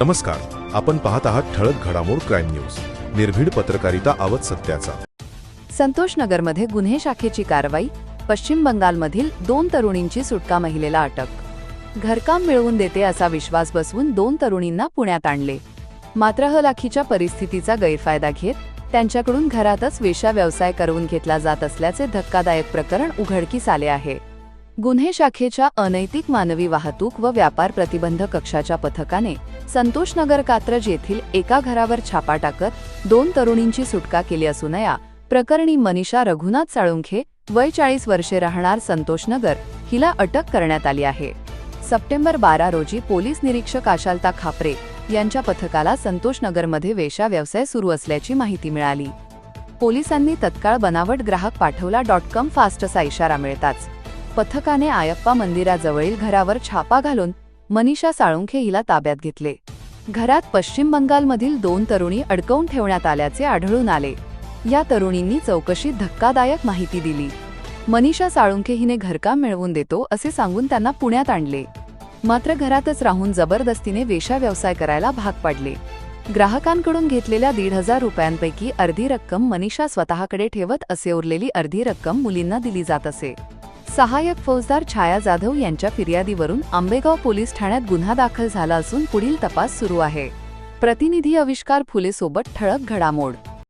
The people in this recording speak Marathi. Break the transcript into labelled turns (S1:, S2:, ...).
S1: नमस्कार आपण पाहत आहात ठळक घडामोड क्राईम न्यूज निर्भीड पत्रकारिता आवत सत्याचा.
S2: संतोषनगरमध्ये गुन्हे शाखेची कारवाई पश्चिम बंगालमधील दोन तरुणींची सुटका महिलेला अटक. घरकाम मिळवून देते असा विश्वास बसवून दोन तरुणींना पुण्यात आणले. मात्र हलाखीच्या परिस्थितीचा गैरफायदा घेत त्यांच्याकडून घरातच वेशा व्यवसाय करवून घेतला जात असल्याचे धक्कादायक प्रकरण उघडकीस आले आहे. गुन्हे शाखेच्या अनैतिक मानवी वाहतूक व व्यापार प्रतिबंध कक्षाच्या पथकाने संतोषनगर कात्रज येथील एका घरावर छापा टाकत दोन तरुणींची सुटका केली असून या प्रकरणी मनीषा रघुनाथ साळुंखे वय चाळीस वर्षे राहणार संतोषनगर हिला अटक करण्यात आली आहे. सप्टेंबर बारा रोजी पोलीस निरीक्षक आशालता खापरे यांच्या पथकाला संतोषनगरमध्ये वेशा व्यवसाय सुरू असल्याची माहिती मिळाली. पोलिसांनी तत्काळ बनावट ग्राहक पाठवला डॉट कॉम फास्टचा इशारा मिळताच. पथकाने आयप्पा मंदिराजवळील घरावर छापा घालून मनीषा साळुंखे हिला ताब्यात घेतले. घरात पश्चिम बंगालमधील दोन तरुणी अडकवून ठेवण्यात आल्याचे आढळून आले. या तरुणींनी चौकशीत धक्कादायक माहिती दिली. मनीषा साळुंखे हिने घरकाम मिळवून देतो असे सांगून त्यांना पुण्यात आणले. मात्र घरातच राहून जबरदस्तीने वेशा व्यवसाय करायला भाग पाडले. ग्राहकांकडून घेतलेल्या दीड हजार रुपयांपैकी अर्धी रक्कम मनीषा स्वतःकडे ठेवत असे उरलेली अर्धी रक्कम मुलींना दिली जात असे. सहाय्यक फौजदार छाया जाधव यांच्या फिर्यादीवरून आंबेगाव पोलीस ठाण्यात गुन्हा दाखल झाला असून पुढील तपास सुरू आहे. प्रतिनिधी आविष्कार फुले सोबत ठळक घडामोड.